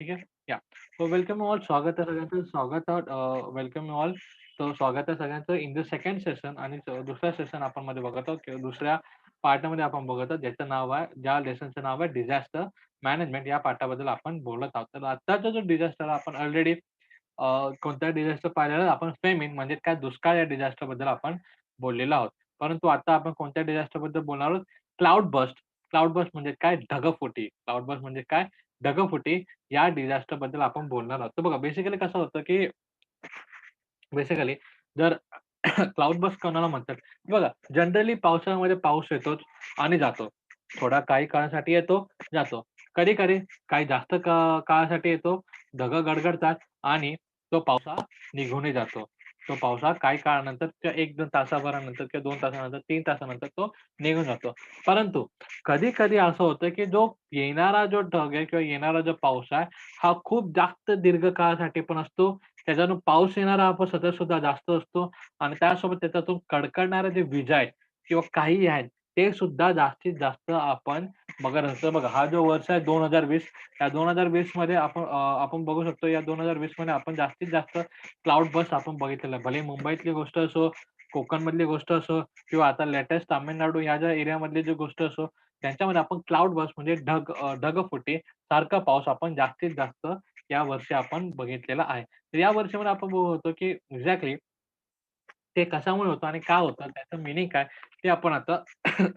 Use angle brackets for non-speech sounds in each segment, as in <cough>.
ठीक आहे? या. सो वेलकम ऑल स्वागत आहे सगळ्यांचं. स्वागत आहोत वेलकम ऑल. तर स्वागत आहे सगळ्यांचं इन द सेकंड सेशन आणि दुसऱ्या सेशन आपण मध्ये बघत आहोत किंवा दुसऱ्या पार्टमध्ये आपण बघत आहोत ज्याचं नाव आहे ज्या लेसनचं नाव आहे डिझास्टर मॅनेजमेंट या पाठाबद्दल आपण बोलत आहोत. तर आत्ताचा जो डिझास्टर आपण ऑलरेडी कोणता डिझास्टर पाहिलेला आपण फेमिन म्हणजे काय दुष्काळ या डिझास्टरबद्दल आपण बोललेलो आहोत. परंतु आता आपण कोणत्या डिझास्टरबद्दल बोलणार आहोत? Cloud burst. क्लाउड बस्ट म्हणजे काय? ढगफुटी. क्लाउड बस्ट म्हणजे काय? ढगफुटी या डिझास्टरबद्दल आपण बोलणार आहोत. बघा बेसिकली कसं होतं, की बेसिकली जर <coughs> क्लाउड बस कोणाला म्हणतात? बघा जनरली पावसाळ्यामध्ये पाऊस येतो आणि जातो. थोडा काही काळासाठी येतो, जातो. कधी-कधी काही जास्त काळासाठी येतो, ढग गडगडतात आणि तो पावसाळा निघूनही जातो. तो पावसाळा काही काळानंतर किंवा 1-2 तासाभरानंतर किंवा दोन तासानंतर, तीन तासानंतर तो निघून जातो. परंतु कधी-कधी असं होतं, की जो येणारा जो ढग आहे किंवा येणारा जो पाऊस आहे, हा खूप जास्त दीर्घकाळासाठी पण असतो. त्याच्यातून पाऊस येणारा आपण सतत सुद्धा जास्त असतो आणि त्यासोबत त्याच्यातून कडकडणाऱ्या जे विजा आहेत किंवा काही आहेत, ते सुद्धा जास्तीत जास्त आपण बघत असतो. बघा हा जो वर्ष आहे 2020 या 2020 मध्ये आपण आपण बघू शकतो या 2020 मध्ये आपण जास्तीत जास्त क्लाउड बस्ट आपण बघितलेलं आहे. भले मुंबईतली गोष्ट असो, कोकणमधली गोष्ट असो किंवा आता लेटेस्ट तामिळनाडू ह्या ज्या एरियामधली जी गोष्ट असो, त्यांच्यामध्ये आपण क्लाउड बस म्हणजे ढग ढग ढगफुटी सारखा पाऊस आपण जास्तीत जास्त या वर्षी आपण बघितलेला आहे. तर या वर्षीमध्ये आपण बघू होतो की एक्झॅक्टली ते कशामुळे होतं आणि का होतं? त्याचं मिनिंग काय? ते आपण आता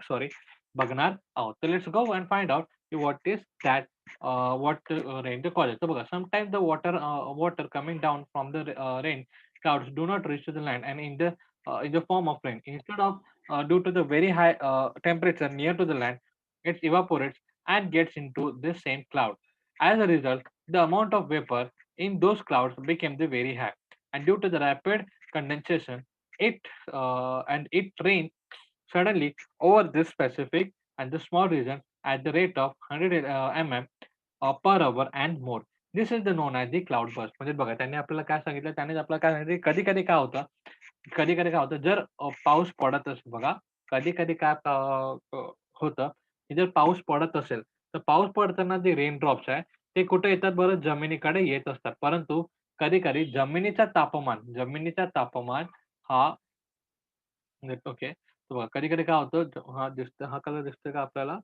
सॉरी बघणार आहोत. तर let's go and find out what is that what rain the college. तर बघा sometimes the water water coming down from the rain clouds do not reach to the land and in the uh, in the form of rain. Instead of uh, due to the very high uh, temperature near to the land, it evaporates and gets into the same cloud. As a result, the amount of vapor in those clouds became the very high, and due to the rapid condensation, it uh, and it rained suddenly over this specific and the small region at the rate of 100 uh, mm uh, per hour and more. This is the known as the cloud burst. म्हणजे बघा त्यांनी आपल्याला काय सांगितलं, त्यानेच आपल्याला काय सांगितलं, कधी-कधी काय होतं, कधी-कधी काय होतं, जर पाऊस पडत असेल बघा, कधी-कधी काय होतं, की जर पाऊस पडत असेल, तर पाऊस पडताना जे रेन ड्रॉप्स आहे, ते कुठे येतात बरं? जमिनीकडे येत असतात. परंतु कधी-कधी जमिनीचा तापमान जमिनीचा तापमान हा ओके. तर बघा कधी-कधी काय होतं, हा दिसतोय हा कलर दिसतोय का आपल्याला?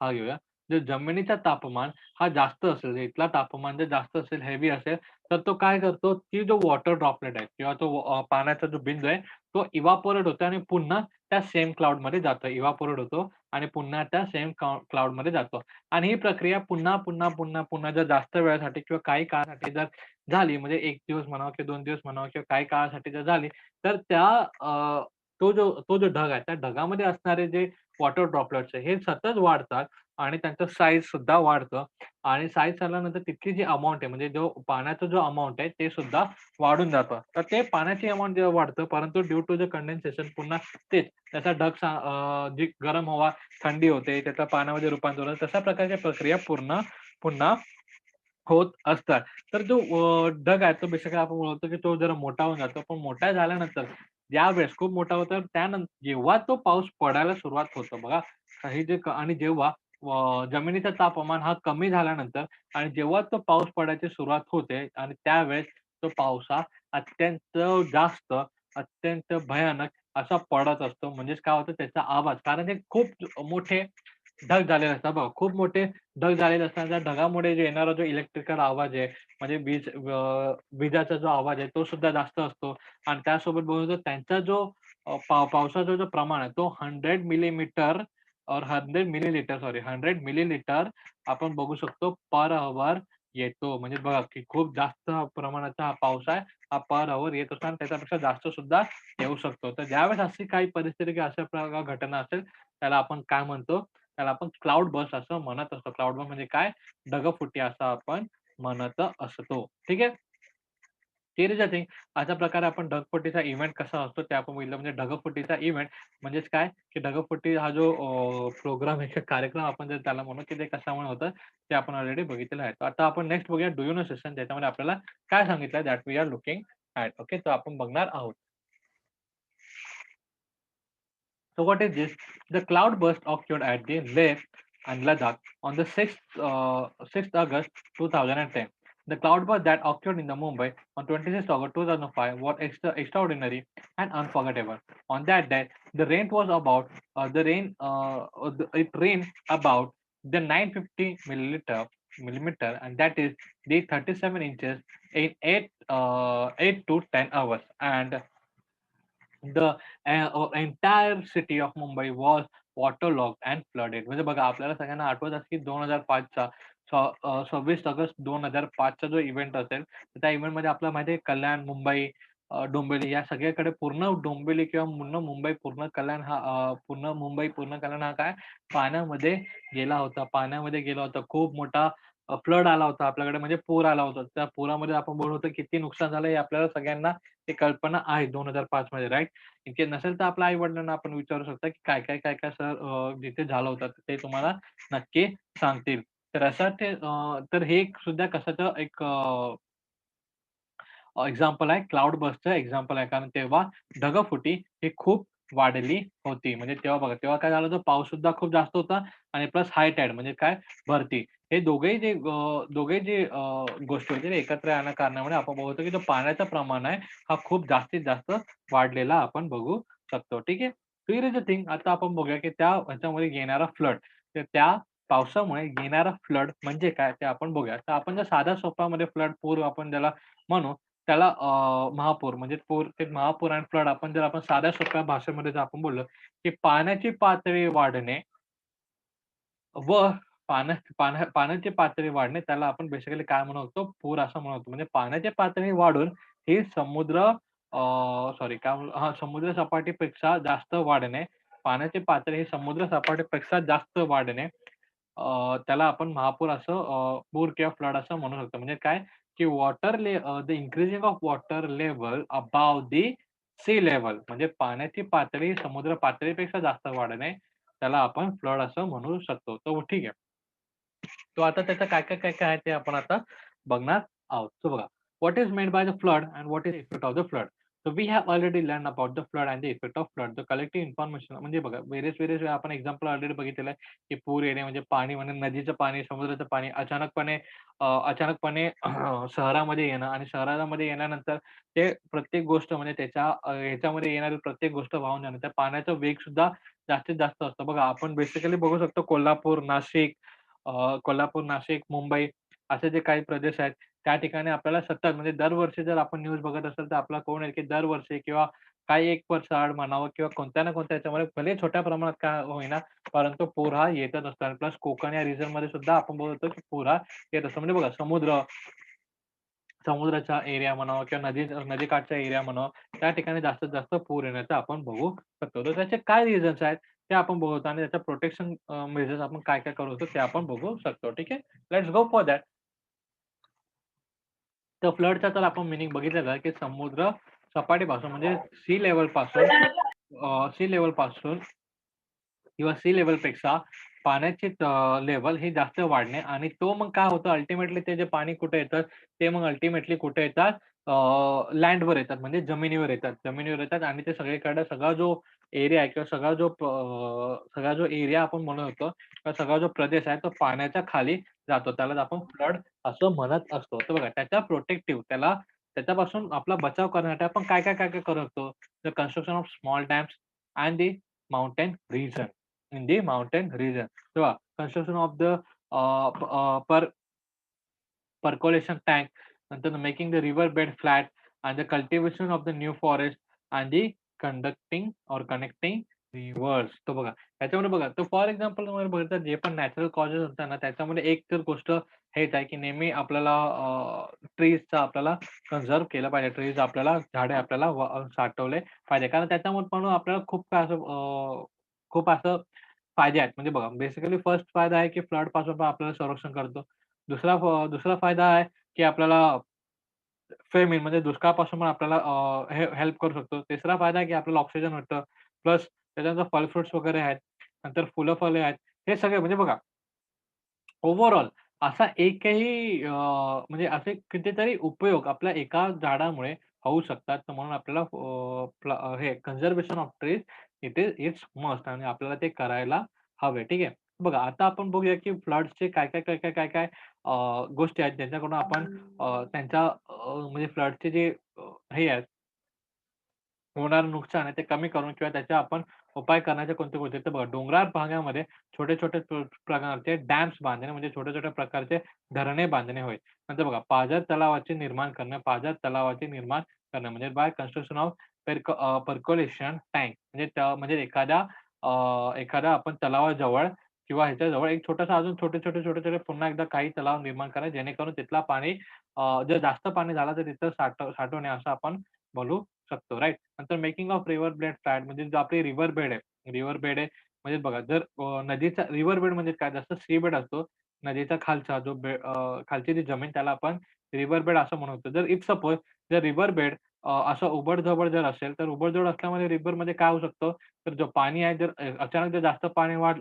हा घेऊया. जर जमिनीचा तापमान हा जास्त असेल, इथला तापमान जर जास्त असेल, हेवी असेल, तर तो काय करतो, की जो वॉटर ड्रॉपलेट आहे किंवा तो अ, पाण्याचा जो बिंदू आहे, तो इव्हापोरेट होतो आणि पुन्हा त्या सेम क्लाउडमध्ये जातो. इव्हापोरेट होतो आणि पुन्हा त्या सेम क्लाउ क्लाउडमध्ये जातो. आणि ही प्रक्रिया पुन्हा, पुन्हा, पुन्हा, पुन्हा जर जास्त वेळासाठी किंवा काही काळासाठी जर झाली, म्हणजे 1 दिवस म्हणावा किंवा 2 दिवस म्हणावा किंवा काही काळासाठी जर झाली, तर त्या अ, तो जो तो जो ढग आहे, त्या ढगामध्ये असणारे जे वॉटर ड्रॉपलेट्स आहे, हे सतत वाढतात आणि त्यांचं साईज सुद्धा वाढतं आणि साईज झाल्यानंतर तितकी जी अमाऊंट आहे, म्हणजे जो पाण्याचा जो अमाऊंट आहे, ते सुद्धा वाढून जातं. तर ते पाण्याची अमाऊंट जेव्हा वाढतं, परंतु ड्यू टू द कंडेन्सेशन पुन्हा तेच त्याचा ढग जी गरम हवा थंडी होते, त्याचा पाण्यामध्ये रूपांतर होतं. तशा प्रकारच्या प्रक्रिया पूर्ण पुन्हा होत असतात. तर जो ढग आहे, तो बेसिकली आपण बोलतो, की तो जरा मोठा होऊन जातो. पण मोठा झाल्यानंतर ज्यावेळेस खूप मोठा होतो, त्यानंतर जेव्हा तो पाऊस पडायला सुरुवात होतो बघा, काही जे आणि जेव्हा अ, तापमान हा कमी झाल्यानंतर आणि जेव्हा तो पाऊस पडायची सुरुवात होते आणि त्यावेळेस तो पावसा अत्यंत जास्त, अत्यंत भयानक असा पडत असतो. म्हणजेच काय होतं त्याचा आवाज कारण हे खूप मोठे ढग झालेले असतात बघा. खूप मोठे ढग झालेले असतात. त्या ढगामुळे जे येणारा जो इलेक्ट्रिकल आवाज आहे, म्हणजे वीज अ, विजाचा जो आवाज आहे, तो सुद्धा जास्त असतो आणि त्यासोबत बोललो तर त्यांचा जो अ, पाव पावसाचा जो प्रमाण आहे, तो 100 मिलीमीटर और hundred millilitre sorry hundred millilitre आपण बघू शकतो पर अवर येतो. म्हणजे बघा की खूप जास्त प्रमाणाचा हा पाऊस आहे. हा पर अवर येत असतो आणि त्याच्यापेक्षा जास्त सुद्धा येऊ शकतो. तर ज्यावेळेस अशी काही परिस्थिती किंवा अशा प्रकार घटना असेल, त्याला आपण काय म्हणतो? त्याला आपण क्लाउड बस असं म्हणत असतो. क्लाउड बस म्हणजे काय? ढगफुटी असं आपण म्हणत असतो. ठीक आहे? हिअर जाते. अशा प्रकारे आपण ढगफुटीचा इव्हेंट कसा असतो ते आपण बघितलं. म्हणजे ढगफुटीचा इव्हेंट म्हणजेच काय? की ढगफुटी हा जो प्रोग्राम आहे, कार्यक्रम आपण जर त्याला म्हणू, की ते कशामुळे होतं ते आपण ऑलरेडी बघितलेलं आहे. तर आता आपण नेक्स्ट बघूया डू यू नो सेशन ज्याच्यामध्ये आपल्याला काय सांगितलं that we are looking at. Okay. तर आपण बघणार आहोत. So what is this? The cloud at occurred at the left and Ladakh on the 6th, uh, 6th August 2010. The cloudburst that occurred in the Mumbai on 26th August 2005 was extra, extraordinary and unforgettable. On that day, the rain was about uh, the rain uh, uh, the, it rained about the 950 milliliter millimeter, and that is the 37 inches in eight uh, eight to 10 hours, and the uh, uh, entire city of Mumbai was waterlogged and flooded. म्हणजे बघा आपल्याला सगळ्यांना आठवत असेल की 2005चा स अ, 26 August 2005चा जो event असेल, तर त्या इव्हेंटमध्ये आपल्याला माहिती आहे कल्याण, मुंबई, अ, डोंबिवली या सगळीकडे पूर्ण डोंबिवली किंवा पूर्ण मुंबई, पूर्ण कल्याण हा अ, पूर्ण मुंबई, पूर्ण कल्याण हा काय पाण्यामध्ये गेला होता. पाण्यामध्ये गेला होता. खूप मोठा फ्लड आला होता आपल्याकडे म्हणजे पूर आला होता. त्या पुरामध्ये आपण बोललो होतो किती नुकसान झालं हे आपल्याला सगळ्यांना ते कल्पना आहे 2005 मध्ये राईट इनकेस नसेल तर आपल्या आई-वडिलांना आपण विचारू शकता, की काय, काय, काय, काय सर जिथे झालं होतं ते तुम्हाला नक्की सांगतील. तर असं ते अ, तर हे एक सुद्धा कशाचं एक अ एक्झाम्पल आहे क्लाउड बर्स्टचं एक्झाम्पल आहे. कारण तेव्हा ढगफुटी ही खूप वाढली होती. म्हणजे तेव्हा बघा, तेव्हा काय झालं होतं पाऊस सुद्धा खूप जास्त होता आणि प्लस हाय टाईड म्हणजे काय भरती. हे दोघेही जे अ, दोघे जे अ, गोष्टी होत्या एकत्र येण्या कारणामुळे आपण बघतो, की जो पाण्याचा प्रमाण आहे, हा खूप जास्तीत जास्त वाढलेला आपण बघू शकतो. ठीक आहे. हिअर इज द थिंग आता आपण बघूया, की त्या ह्याच्यामध्ये येणारा फ्लड. तर त्या पावसामुळे येणारा फ्लड म्हणजे काय ते आपण बघूया. तर आपण जर साध्या सोपामध्ये फ्लड पूर आपण ज्याला म्हणू त्याला महापूर म्हणजे पूर ते महापूर आणि फ्लड आपण जर आपण साध्या सोप्या भाषेमध्ये जर आपण बोललो, की पाण्याची पातळी वाढणे व पाण्या पाण्या पाण्याची पातळी वाढणे त्याला आपण बेसिकली काय म्हणतो पूर असं म्हणतो. म्हणजे पाण्याची पातळी वाढून ही समुद्र सॉरी काय हा समुद्र सपाटीपेक्षा जास्त वाढणे. पाण्याची पातळी ही समुद्र सपाटीपेक्षा जास्त वाढणे. अ, त्याला आपण महापूर असं अ, पूर किंवा फ्लड असं म्हणू शकतो. म्हणजे काय, की वॉटर ले अ, the increasing of water level above the sea level म्हणजे पाण्याची पातळी समुद्र पातळीपेक्षा जास्त वाढणे. त्याला आपण फ्लड असं म्हणू शकतो. तर ठीक आहे. तो आता त्याचं काय, काय, काय, काय आहे ते आपण आता बघणार आहोत. सो बघा, what is made by the flood and what is effect of the flood. So we have already learn about the flood and the effect of flood. The collective information म्हणजे बघा वेरियस वेरियस वेळा आपण example already बघितलेलं आहे, की पूर येणे म्हणजे पाणी म्हणजे नदीचं पाणी, समुद्राचं पाणी अचानकपणे अचानकपणे <clears throat> शहरामध्ये येणं आणि शहरामध्ये येण्यानंतर ते प्रत्येक गोष्ट म्हणजे त्याच्या ह्याच्यामध्ये येणारी प्रत्येक गोष्ट वाहून जाणं. त्या पाण्याचा वेग सुद्धा जास्तीत जास्त असतो. बघा आपण बेसिकली बघू शकतो कोल्हापूर, नाशिक कोल्हापूर, नाशिक, मुंबई असे जे काही प्रदेश आहेत, त्या ठिकाणी आपल्याला सतत म्हणजे दरवर्षी जर आपण न्यूज बघत असेल, तर आपला कोण आहे की दरवर्षी किंवा काही एक वर्ष आड म्हणावं किंवा कोणत्या ना कोणत्या याच्यामध्ये भले छोट्या प्रमाणात का होईना, परंतु पूर हा येतच असतो आणि प्लस कोकण या रिजनमध्ये सुद्धा आपण बोलतो की पूर हा येत असतो. म्हणजे बघा समुद्र समुद्राच्या एरिया म्हणावा किंवा नदी नदीकाठच्या एरिया म्हणावा, त्या ठिकाणी जास्तीत जास्त पूर येण्याचं आपण बघू शकतो. तर त्याचे काय रिझन्स आहेत, ते आपण बघतो आणि त्याचं प्रोटेक्शन मेजर्स आपण काय-काय करू शकतो ते आपण बघू शकतो. ठीक आहे. Let's go for that. तर फ्लडचा तर आपण मिनिंग बघितलेला की समुद्र सपाटीपासून म्हणजे सी लेवलपासून सी लेवलपासून किंवा सी लेव्हलपेक्षा पाण्याची लेवल ही जास्त वाढणे आणि तो मग काय होतं अल्टिमेटली ते जे पाणी कुठे येतात ते मग अल्टिमेटली कुठे येतात लँडवर येतात म्हणजे जमिनीवर येतात. जमिनीवर येतात आणि ते सगळीकडे सगळा जो एरिया आहे किंवा सगळा जो सगळा जो एरिया आपण म्हणत होतो, किंवा सगळा जो प्रदेश आहे तो पाण्याच्या खाली जातो. त्यालाच आपण फ्लड असं म्हणत असतो. तर बघा त्याच्या प्रोटेक्टिव्ह त्याला त्याच्यापासून आपला बचाव करण्यासाठी आपण काय, काय, काय, काय करू शकतो? The construction of small dams and the mountain region. In the mountain region. तेव्हा construction of the per percolation tank, नंतर making the river bed flat and the cultivation of the new forest and the conducting or connecting rivers. तो बघा त्याच्यामध्ये बघा तर for example तुम्हाला बघितलं जे पण नॅचरल कॉजेस असतात ना, त्याच्यामध्ये एक तर गोष्ट हेच आहे, की नेहमी आपल्याला ट्रीजचा आपल्याला कन्झर्व केलं पाहिजे. ट्रीज आपल्याला झाडे आपल्याला साठवले पाहिजे. कारण त्याच्यामुळे पण आपल्याला खूप काय असं खूप असं फायदे आहेत. म्हणजे बघा बेसिकली फर्स्ट फायदा आहे, की फ्लडपासून पण आपल्याला संरक्षण करतो. दुसरा दुसरा फायदा आहे, की आपल्याला फेमिन म्हणजे दुष्काळापासून पण आपल्याला हे हेल्प करू शकतो. तिसरा फायदा आहे, की आपल्याला ऑक्सिजन भेटतं. प्लस त्याच्यानंतर फळ फ्रुट्स वगैरे आहेत. नंतर फुलं-फळे आहेत. हे सगळे म्हणजे बघा ओव्हरऑल असा एकही म्हणजे असे कितीतरी उपयोग आपल्या एका झाडामुळे होऊ शकतात. तर म्हणून आपल्याला हे conservation of trees it is it's must आणि आपल्याला ते करायला हवे. ठीक आहे. बघा आता आपण बघूया, की फ्लड्सचे काय, काय, काय, काय, काय, काय अ, गोष्टी आहेत ज्यांच्याकडून आपण अ, त्यांच्या अ, म्हणजे फ्लडचे जे अ, हे आहेत होणारं नुकसान आहे ते कमी करून किंवा त्याचे आपण उपाय करण्याचे कोणते कोणते? तर बघा डोंगराळ भागामध्ये छोटे-छोटे प्र प्रकारचे डॅम्स बांधणे म्हणजे छोट्या-छोट्या प्रकारचे धरणे बांधणे होय. नंतर बघा पाझर तलावाचे निर्माण करणं, पाझर तलावाचे निर्माण करणं म्हणजे by construction of perc percolation tank म्हणजे म्हणजे एखाद्या अ, एखाद्या आपण तलावाजवळ किंवा ह्याच्याजवळ एक छोटासा अजून छोटे-छोटे, छोटे-छोटे पुन्हा एकदा काही तलाव निर्माण करा जेणेकरून तिथला पाणी जर जास्त पाणी झालं तर तिथं साठव साठवणे असं आपण बोलू शकतो, राईट नंतर making of river bed flat म्हणजे जो आपली रिव्हर बेड आहे. रिव्हर बेड आहे म्हणजे बघा जर नदीचा रिव्हर बेड म्हणजे काय जास्त सी बेड असतो. नदीचा खालचा जो बेड खालची जी जमीन त्याला आपण रिव्हर बेड असं म्हणतो. जर इफ सपोज जर रिव्हर बेड असं उबडधबड जर असेल, तर उबडधोड असल्यामुळे रिव्हरमध्ये काय होऊ शकतं, तर जो पाणी आहे जर अचानक जर जास्त पाणी वाढ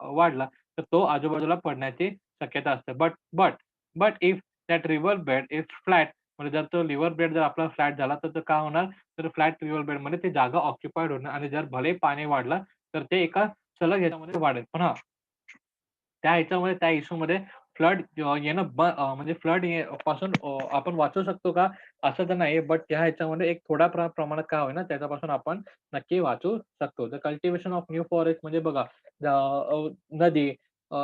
वाढला, तर तो आजूबाजूला पडण्याची शक्यता असते. But but but if that river bed is flat म्हणजे जर तो रिव्हर बेड जर आपला फ्लॅट झाला, तर काय होणार तर फ्लॅट रिव्हर बेडमध्ये ती जागा ऑक्युपाईड होणार आणि जर भले पाणी वाढलं, तर ते एका सलग ह्याच्यामध्ये वाढेल. पण हा त्या ह्याच्यामध्ये त्या इश्यूमध्ये फ्लड येणं म्हणजे फ्लडपासून आपण वाचू शकतो का? असं तर नाही बट त्या ह्याच्यामध्ये एक थोड्या प्रमाणात का होईना त्याच्यापासून आपण नक्की वाचू शकतो. तर कल्टिवेशन ऑफ न्यू फॉरेस्ट म्हणजे बघा नदी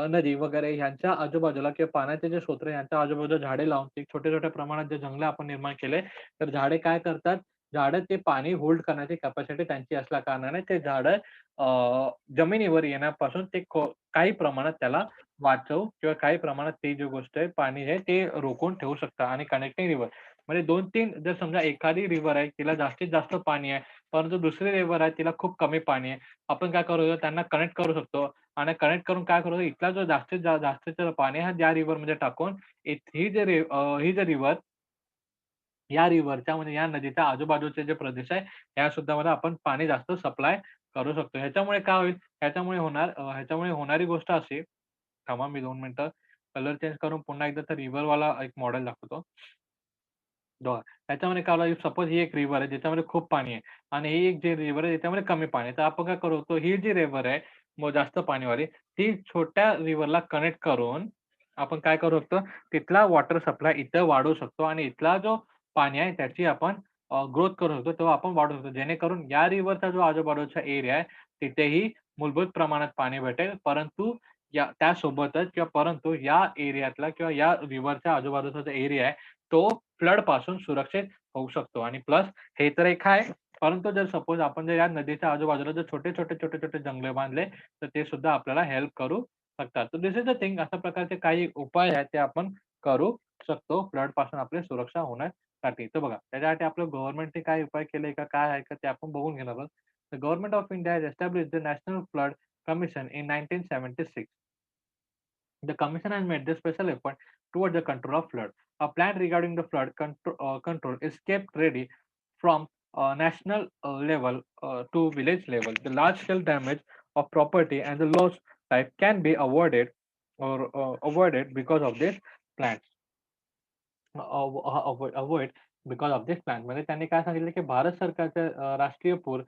नदी वगैरे यांच्या आजूबाजूला किंवा पाण्याचे जे स्रोत यांच्या आजूबाजूला झाडे लावून छोट्या-छोट्या प्रमाणात जे जंगल आपण निर्माण केले, तर झाडे काय करतात? झाडं ते पाणी होल्ड करण्याची कॅपॅसिटी त्यांची असल्या कारणाने ते झाडं जमिनीवर येण्यापासून ते काही प्रमाणात त्याला वाचवू किंवा काही प्रमाणात ती जी गोष्ट आहे, पाणी आहे ते रोखून ठेवू शकतात आणि कनेक्टिंग रिव्हर म्हणजे 2-3 जर समजा एखादी रिव्हर आहे, तिला जास्तीत जास्त पाणी आहे, परंतु दुसरी रिव्हर आहे, तिला खूप कमी पाणी आहे. आपण काय करू शकतो, त्यांना कनेक्ट करू शकतो आणि कनेक्ट करून काय करू इथला जो जास्तीत जा जास्तीचं पाणी हा त्या रिव्हरमध्ये टाकून ही जे ही जे रिव्हर या रिव्हरच्या म्हणजे या नदीच्या आजूबाजूचे जे प्रदेश आहे, या सुद्धा मध्ये आपण पाणी जास्त सप्लाय करू शकतो. ह्याच्यामुळे काय होईल, ह्याच्यामुळे होणार ह्याच्यामुळे होणारी गोष्ट अशी थांबा मी दोन मिनिटं कलर चेंज करून पुन्हा एकदा त्या रिव्हरवाला एक मॉडेल दाखवतो. त्याच्यामध्ये काय होईल सपोज ही एक रिव्हर आहे ज्याच्यामध्ये खूप पाणी आहे आणि ही एक जे रिव्हर आहे त्याच्यामध्ये कमी पाणी आहे. तर आपण काय करू ही जी रिव्हर आहे मग जास्त पाणीवाली, ती छोट्या रिव्हरला कनेक्ट करून आपण काय करू शकतो, तिथला वॉटर सप्लाय इथं वाढवू शकतो आणि इथला जो पाणी आहे त्याची आपण ग्रोथ करू शकतो. तेव्हा आपण वाढू शकतो. जेणेकरून या रिव्हरचा जो आजूबाजूचा एरिया आहे, तिथेही मूलभूत प्रमाणात पाणी भेटेल. परंतु या त्यासोबतच किंवा परंतु या एरियातला किंवा या रिव्हरच्या आजूबाजूचा जो एरिया आहे, तो फ्लडपासून सुरक्षित होऊ शकतो आणि प्लस हे तर एक आहे. परंतु जर सपोज आपण जर या नदीच्या आजूबाजूला जर छोटे-छोटे, छोटे-छोटे जंगले बांधले, तर ते सुद्धा आपल्याला हेल्प करू शकतात. तर दिस इज द थिंग अशा प्रकारचे काही उपाय आहेत ते आपण करू शकतो फ्लडपासून आपली सुरक्षा होण्यासाठी. तर बघा त्याच्यासाठी आपलं गव्हर्नमेंटने काय उपाय केले का काय आहे का ते आपण बघून घेणार आहोत. The government of India has established the National Flood Commission in 1976. The commission has made the special effort towards the control of flood. A plan regarding the flood contro- uh, control is kept ready from uh, national uh, level uh, to village level. The large scale damage of property and the loss life can be avoided or uh, avoided because of this plans. Avoid because of this plan. म्हणजे त्यांनी काय सांगितलं, की भारत सरकारच्या राष्ट्रीय पूर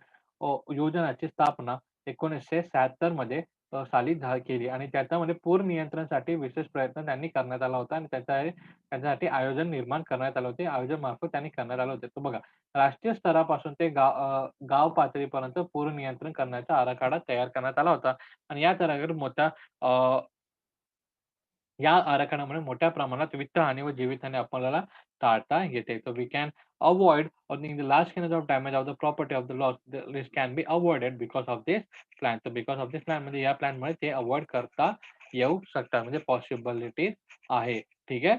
योजनाची स्थापना 1976 मध्ये साली केली आणि त्याच्यामध्ये पूर नियंत्रणासाठी विशेष प्रयत्न त्यांनी करण्यात आला होता आणि त्याच्या त्याच्यासाठी आयोजन निर्माण करण्यात आले होते. आयोजन मार्फत त्यांनी करण्यात आले होते. तो बघा, राष्ट्रीय स्तरापासून ते गाव गाव पातळीपर्यंत पूर नियंत्रण करण्याचा आराखडा तयार करण्यात आला होता आणि या तऱ्हेवर मोठ्या अ, या आराखड्यामुळे मोठ्या प्रमाणात वित्तहानी व जीवितहानी आपल्याला टाळता येते. So we can avoid or in the large scale of damage of the property of the loss this can be avoided because of this plan. So because of this plan म्हणजे या प्लॅनमुळे ते अव्हॉइड करता येऊ शकतात. म्हणजे possibility आहे. ठीक आहे.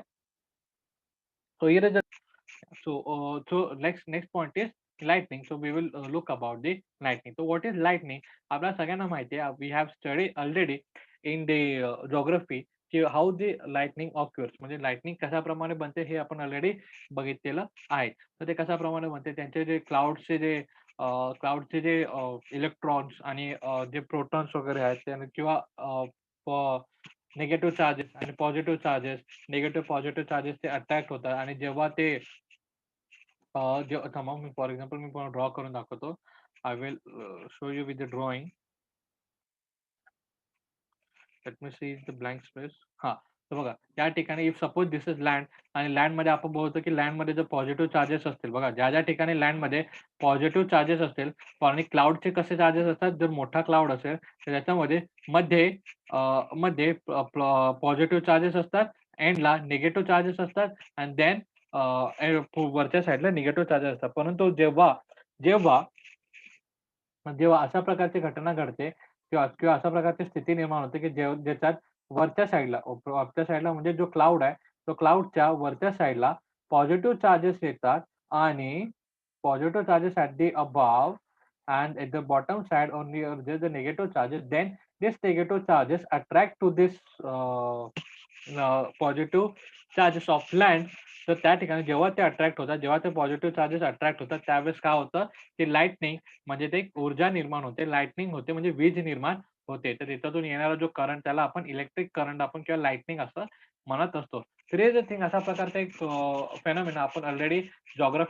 So here is the so uh, so next next point is lightning. So we will uh, look about the lightning. So what is lightning? आपल्या सगळ्यांना माहिती आहे. We have studied already in the uh, geography की how the lightning occurs म्हणजे lightning कशाप्रमाणे बनते हे आपण already बघितलेलं आहे. तर ते कशाप्रमाणे बनते त्यांचे जे क्लाउडचे जे क्लाउडचे जे इलेक्ट्रॉन्स आणि जे प्रोटॉन्स वगैरे आहेत किंवा निगेटिव्ह चार्जेस आणि positive charges, negative positive charges ते अट्रॅक्ट होतात आणि जेव्हा ते अ, मी फॉर एक्झाम्पल मी ड्रॉ करून दाखवतो. I will show you with the drawing. Let me see the blank space हा तर बघा त्या ठिकाणी if suppose this is land आणि लँडमध्ये आपण बोलतो की लँडमध्ये जर पॉझिटिव्ह चार्जेस असतील बघा ज्या ज्या ठिकाणी लँडमध्ये पॉझिटिव्ह चार्जेस असतील आणि क्लाउडचे कसे चार्जेस असतात जर मोठा क्लाउड असेल तर त्याच्यामध्ये मध्ये मध्ये पॉझिटिव्ह चार्जेस असतात एंडला निगेटिव्ह चार्जेस असतात अँड देन वरच्या साईडला निगेटिव्ह चार्जेस असतात. परंतु जेव्हा जेव्हा जेव्हा अशा प्रकारची घटना घडते किंवा किंवा अशा प्रकारची स्थिती निर्माण होते की जे ज्याच्यात वरच्या साईडला वरच्या साईडला म्हणजे जो क्लाउड आहे तो क्लाउडच्या वरच्या साईडला पॉझिटिव्ह चार्जेस येतात आणि positive charges at the above and at the bottom side only the negative charges then this negative charges attract to this positive charges of land तर त्या ठिकाणी जेव्हा ते अट्रॅक्ट होतात जेव्हा ते पॉझिटिव्ह चार्जेस अट्रॅक्ट होतात त्यावेळेस काय होतं? की लाईटनिंग म्हणजे ते ऊर्जा निर्माण होते. लाईटनिंग होते म्हणजे वीज निर्माण होते. तर त्याच्यातून येणारा जो करंट त्याला आपण इलेक्ट्रिक करंट आपण किंवा लाईटनिंग असं म्हणत असतो. तर हे थिंग अशा प्रकारचा एक फेनोमिना आपण ऑलरेडी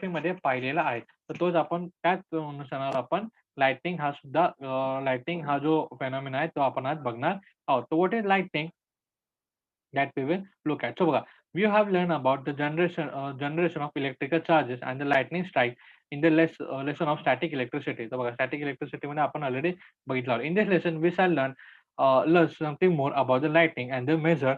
मध्ये पाहिलेला आहे. तर तोच आपण त्याच अनुसार आपण लाईटनिंग हा सुद्धा लाइटनिंग हा जो फेनॉमिना आहे तो आपण आज बघणार आहोत. तो what is lightning that we will look at so बघा, we have learned about the generation uh, generation of electrical charges and the lightning strike in the less, uh, lesson of static electricity. तर बघा static electricity मध्ये आपण already बघितलं In this lesson we shall learn uh, learn something more about the lightning and the measure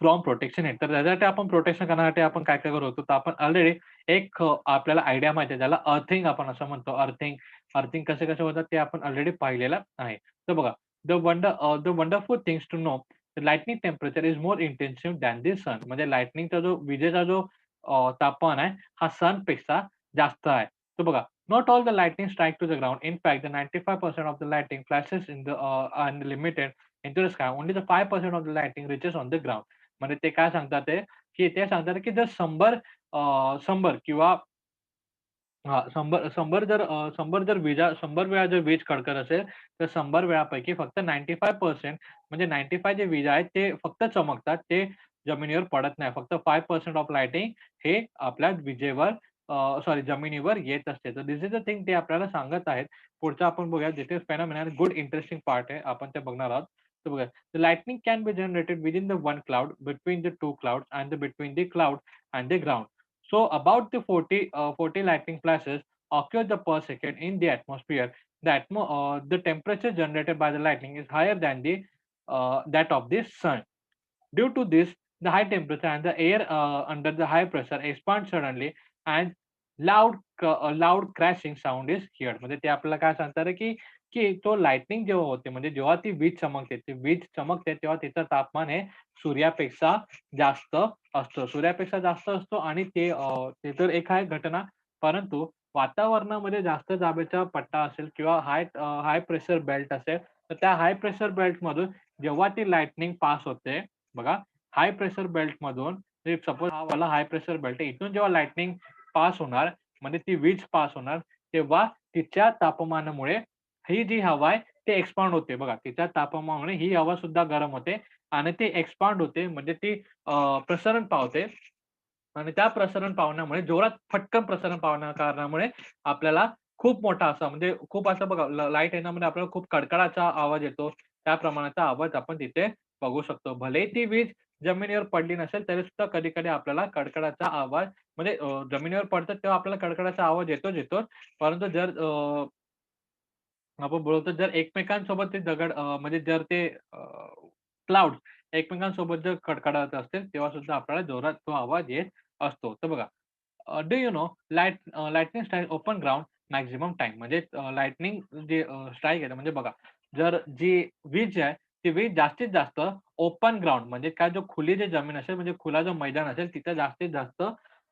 from protection hate तर त्याच्यासाठी आपण protection करण्यासाठी आपण काय काय करतो तर आपण ऑलरेडी एक आपल्याला आयडिया माहिती आहे ज्याला अर्थिंग आपण असं म्हणतो अर्थिंग अर्थिंग कसे कसे होतात ते आपण ऑलरेडी पाहिलेलं आहे तर बघा the wonder the wonderful things to know lightning temperature is more intensive than this sun म्हणजे लाइटनिंगचा जो विजेचा जो तापमान आहे हा सनपेक्षा जास्त आहे. तो बघा not all the lightning strike to the ground in fact the ninety five percent of the lighting flashes in the unlimited in the sky only the five percent of the lighting reaches on the ground म्हणजे ते काय सांगतात ते? की ते सांगतात की जर शंभर शंभर किंवा हा शंभर शंभर जर शंभर जर विजा शंभर वेळा जर वीज कडकत असेल तर शंभर वेळापैकी फक्त नाईन्टी फाय पर्सेंट म्हणजे नाईन्टी फाय जे वीज आहेत ते फक्त चमकतात ते जमिनीवर पडत नाही. फक्त फाय पर्सेंट ऑफ लाइटिंग हे आपल्या विजेवर सॉरी जमिनीवर येत असते. तर दिस इज अ थिंग ते आपल्याला सांगत आहेत. पुढचं आपण बघूया जिथे फेनॉमिना गुड इंटरेस्टिंग पार्ट आहे आपण ते बघणार आहोत. तर बघा the lightning can be generated within the one cloud between the two cloud and between the cloud and the ground So about the 40, uh, 40 lightning flashes occur the per second in the atmosphere. The, atmo uh, the temperature generated by the lightning is higher than the uh, that of the sun. Due to this, the high temperature and the air uh, under the high pressure expand suddenly and loud uh, loud crashing sound is heard. म्हणजे ते आपल्याला काय सांगतात की की तो lightning जेव्हा होते म्हणजे जेव्हा ती वीज चमकते ती वीज चमकते तेव्हा तिचं तापमान हे सूर्यापेक्षा जास्त असतं. सूर्यापेक्षा जास्त असतो आणि ते ते तर एक आहे घटना परंतु वातावरणामध्ये जास्त जाबेचा पट्टा असेल किंवा हाय हाय प्रेशर बेल्ट असेल तर त्या हाय प्रेशर बेल्ट मधून जेव्हा ती लाइटनिंग पास होते बघा हाय प्रेशर बेल्ट मधून म्हणजे सपोज हा वाला हाय प्रेशर बेल्ट इथून जेव्हा लाइटनिंग पास होणार म्हणजे ती वीज पास होणार तेव्हा तिच्या तापमानामुळे ही जी हवा आहे ते एक्सपांड होते. बघा तिच्या तापमानामुळे ही हवा सुद्धा गरम होते आणि ती एक्सपांड होते म्हणजे ती प्रसरण पावते. आणि त्या प्रसरण पावण्यामुळे जोरात फटकन प्रसरण पावण्या कारणामुळे आपल्याला खूप मोठा असा म्हणजे खूप असं बघा लाइट येण्यामध्ये आपल्याला खूप कडकडाचा आवाज येतो. त्या प्रमाणाचा आवाज आपण तिथे बघू शकतो. भले ती वीज जमिनीवर पडली नसेल तरी सुद्धा कधी कधी आपल्याला कडकडाचा आवाज म्हणजे जमिनीवर पडतात तेव्हा आपल्याला कडकडाचा आवाज येतोच येतो परंतु जर आपण बोलतो जर एकमेकांसोबत ते दगड म्हणजे जर ते क्लाउड एकमेकांसोबत जर कडकडत असतील तेव्हा सुद्धा आपल्याला जोरात तो आवाज येत असतो. तर बघा do you know light lightning strike open ground maximum time म्हणजे लाइटनिंग जे स्ट्राईक आहे म्हणजे बघा जर जी वीज आहे ती वीज जास्तीत जास्त ओपन ग्राउंड म्हणजे काय जो खुली जे जमीन असेल म्हणजे खुला जो मैदान असेल तिथे जास्तीत जास्त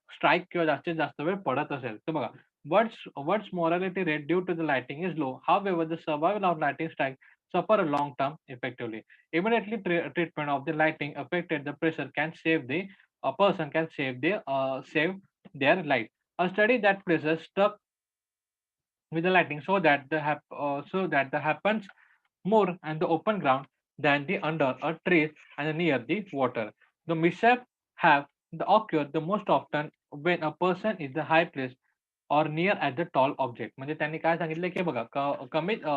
स्ट्राईक किंवा जास्तीत जास्त वेळ पडत असेल. तर बघा What's what's mortality rate due to the lighting is low. However, the survival of lighting strike suffer a long term effectively. Immediately treatment of the lighting affected the pressure can save the a person can save the uh, save their life. A study that pressure stuck with the lighting so that the hap uh, so that the happens more on the open ground than the under a tree and near the water. The mishap have the occur the most often when a person is the high place or near at the tall object म्हणजे त्यांनी काय सांगितलं की बघा कमीत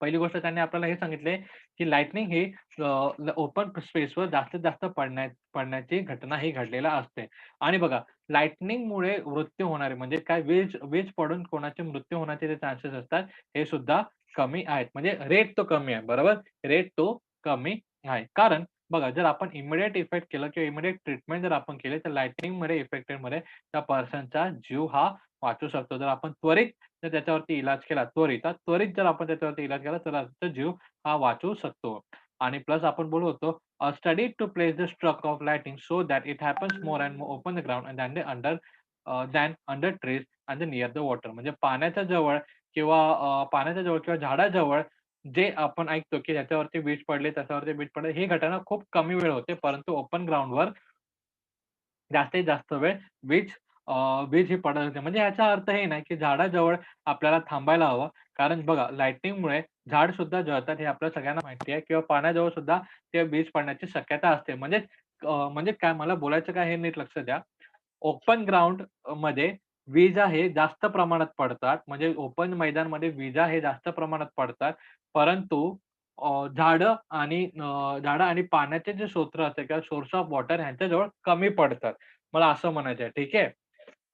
पहिली गोष्ट त्यांनी आपल्याला हे सांगितले, की लाइटनिंग हे ओपन स्पेसवर जास्तीत जास्त पडण्या पडण्याची घटना ही घडलेला असते. आणि बघा लाइटनिंगमुळे मृत्यू होणारे म्हणजे काय वीज वीज पडून कोणाचे मृत्यू होण्याचे जे चान्सेस असतात, हे सुद्धा कमी आहेत. म्हणजे रेट तो कमी आहे. बरोबर? रेट तो कमी आहे. कारण बघा जर आपण इमिडिएट इफेक्ट केलं किंवा इमिडिएट ट्रीटमेंट जर आपण केले, तर लाइटिंगमध्ये इफेक्टेडमध्ये त्या पर्सनचा जीव हा वाचू शकतो. जर आपण त्वरित जर त्याच्यावरती इलाज केला त्वरित त्वरित जर आपण त्याच्यावरती इलाज केला, तर जीव हा वाचू शकतो. आणि प्लस आपण बोलत होतो, a study to place the struck of lighting so that it happens more and more open the ground and then under then under trees and the near the water. म्हणजे पाण्याच्या जवळ किंवा पाण्याच्या जवळ किंवा झाडाजवळ जे आपण ऐकतो, की ज्याच्यावरती वीज पडले त्याच्यावरती वीज पडले ही घटना खूप कमी वेळ होते. परंतु ओपन ग्राउंडवर जास्तीत जास्त वेळ वीज अ, वीज ही पडत होती. म्हणजे याचा अर्थ हे नाही, की झाडाजवळ आपल्याला थांबायला हवं. कारण बघा लाइटनिंगमुळे झाड सुद्धा जळतात हे आपल्या सगळ्यांना माहिती आहे किंवा पाण्याजवळ सुद्धा ते वीज पडण्याची शक्यता असते. म्हणजे अ, म्हणजे काय मला बोलायचं काय हे नीट लक्ष द्या. ओपन ग्राउंडमध्ये विजा हे जास्त प्रमाणात पडतात. म्हणजे ओपन मैदानमध्ये विजा हे जास्त प्रमाणात पडतात. परंतु झाड झाडं आणि झाड झाडं आणि पाण्याचे जे स्रोत असते किंवा सोर्स ऑफ वॉटर ह्यांच्याजवळ कमी पडतात. मला असं म्हणायचं आहे. ठीक आहे.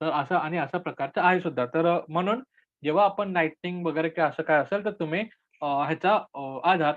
तर असं आणि अशा प्रकारचं आहे सुद्धा. तर म्हणून जेव्हा आपण नाईटिंग वगैरे किंवा असं काय असेल, तर तुम्ही ह्याचा आधार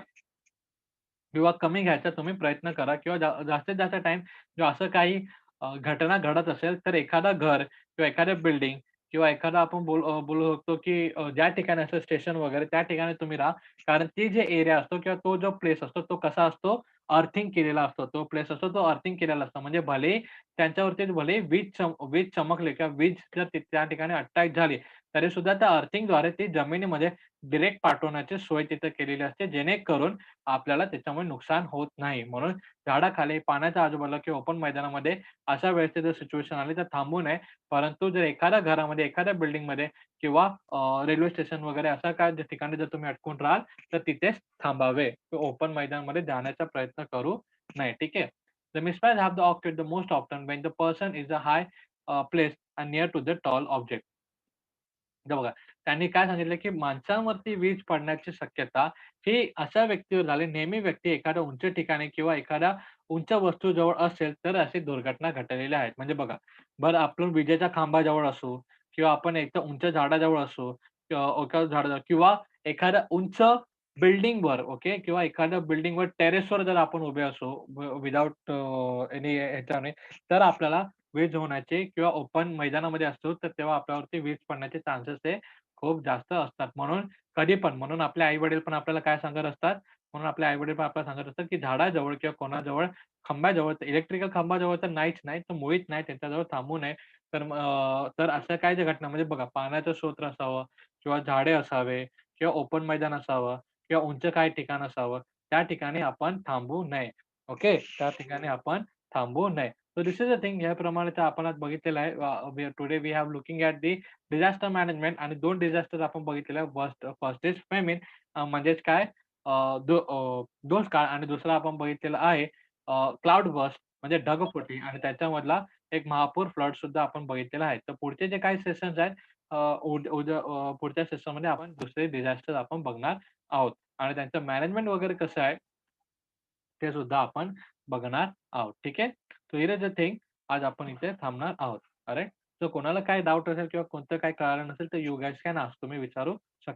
किंवा कमी घ्यायचा तुम्ही प्रयत्न करा किंवा जा जास्तीत जास्त टाइम जो असं काही अ, घटना घडत असेल, तर एखादा घर किंवा एखादं बिल्डिंग किंवा एखादा आपण बोल अ, बोलू शकतो, की अ, ज्या ठिकाणी असं स्टेशन वगैरे त्या ठिकाणी तुम्ही राहा. कारण ती जे एरिया असतो किंवा तो जो प्लेस असतो, तो कसा असतो अर्थिंग केलेला असतो. तो प्लेस असतो तो अर्थिंग केलेला असतो. म्हणजे भले त्यांच्यावरती भले वीज चम वीज चमकली किंवा वीज जर त्या ठिकाणी अटॅक झाली, तरी सुद्धा त्या अर्थिंगद्वारे ती जमिनीमध्ये डिरेक्ट पाठवण्याची सोय तिथे केलेली असते. जेणेकरून आपल्याला त्याच्यामुळे नुकसान होत नाही. म्हणून झाडाखाली, पाण्याच्या आजूबाजूला किंवा ओपन मैदानामध्ये अशा वेळेस जर सिच्युएशन आली तर थांबू नये. परंतु जर एखाद्या घरामध्ये, एखाद्या बिल्डिंगमध्ये किंवा रेल्वे स्टेशन वगैरे अशा काही ठिकाणी जर तुम्ही अटकून राहाल, तर तिथेच थांबावे. ओपन मैदानामध्ये जाण्याचा प्रयत्न करू नये. ठीक आहे. The misfire have the occurred the most often when the person is a high place and near to the tall object. आता बघा, त्यांनी काय सांगितलं, की माणसांवरती वीज पडण्याची शक्यता ही अशा व्यक्तीवर झाली, नेहमी व्यक्ती एखाद्या उंच ठिकाणी किंवा एखाद्या उंच वस्तूजवळ असेल, तर अशी दुर्घटना घडलेल्या आहेत. म्हणजे बघा, बरं आपण विजेच्या खांबाजवळ असू किंवा आपण एकदम उंच झाडाजवळ असू किंवा एखाद्या झाडाजवळ किंवा एखाद्या उंच बिल्डिंगवर ओके किंवा एखाद्या बिल्डिंगवर टेरेसवर जर आपण उभे असू विथआऊट एनी ह्याच्याने, तर आपल्याला वीज होण्याचे किंवा ओपन मैदानामध्ये असतो, तर तेव्हा आपल्यावरती वीज पडण्याचे चान्सेस हे खूप जास्त असतात. म्हणून कधी पण म्हणून आपले आई-वडील पण आपल्याला काय सांगत असतात, म्हणून आपले आई-वडील पण आपल्याला सांगत असतात, की झाडाजवळ किंवा कोणाजवळ खांबाजवळ इलेक्ट्रिकल खांबाजवळ तर नाहीच नाही, तर मुळीच नाही त्यांच्याजवळ थांबू नये. तर तर अशा काय ज्या घटना म्हणजे बघा पाण्याचं स्रोत असावं किंवा झाडे असावे किंवा ओपन मैदान असावं किंवा उंच काय ठिकाण असावं, त्या ठिकाणी आपण थांबू नये. ओके. त्या ठिकाणी आपण थांबू नये. So this is the thing याप्रमाणे तर आपण आज बघितलेलं आहे. Today we have looking at the disaster management आणि दोन डिझास्टर आपण बघितलेलं आहे. फर्स्ट फर्स्ट इज फेमिन म्हणजेच काय दोष काळ आणि दुसरा आपण बघितलेला आहे क्लाउड बस्ट म्हणजे ढगफुटी आणि त्याच्यामधला एक महापूर फ्लड सुद्धा आपण बघितलेला आहे. तर पुढचे जे काही सेशन्स आहेत उद्या पुढच्या सेशनमध्ये आपण दुसरे डिझास्टर आपण बघणार आहोत आणि त्यांचं मॅनेजमेंट वगैरे कसं आहे ते सुद्धा आपण बघणार आहोत. ठीक आहे. सो हिअर थिंग आज आपण इथे थांबणार आहोत. अरे सो कोणाला काय डाऊट असेल किंवा कोणतं काय कारण असेल तर यू गाईज कॅन आस्क तुम्ही विचारू शकता.